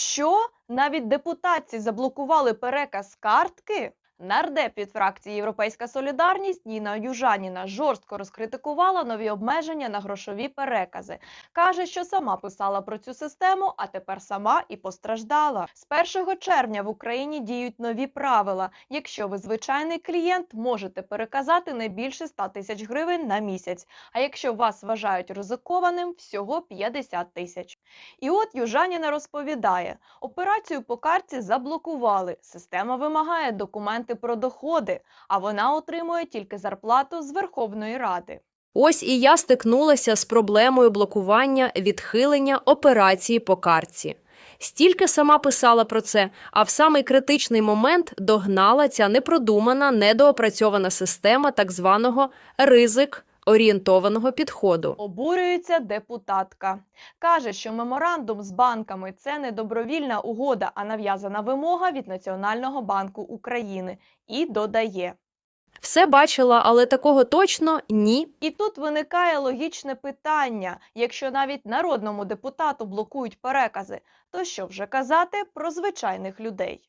Що навіть депутатці заблокували переказ картки? Нардеп від фракції Європейська Солідарність Ніна Южаніна жорстко розкритикувала нові обмеження на грошові перекази. Каже, що сама писала про цю систему, а тепер сама і постраждала. З 1 червня в Україні діють нові правила. Якщо ви звичайний клієнт, можете переказати не більше 100 тисяч гривень на місяць. А якщо вас вважають ризикованим, всього 50 тисяч. І от Южаніна розповідає, операцію по картці заблокували. Система вимагає документи про доходи, а вона отримує тільки зарплату з Верховної Ради. Ось і я стикнулася з проблемою блокування відхилення операції по картці. Стільки сама писала про це, а в самий критичний момент догнала ця непродумана, недоопрацьована система так званого ризик орієнтованого підходу. Обурюється депутатка. Каже, що меморандум з банками це не добровільна угода, а нав'язана вимога від Національного банку України. І додає. Все бачила, але такого точно ні. І тут виникає логічне питання: якщо навіть народному депутату блокують перекази, то що вже казати про звичайних людей?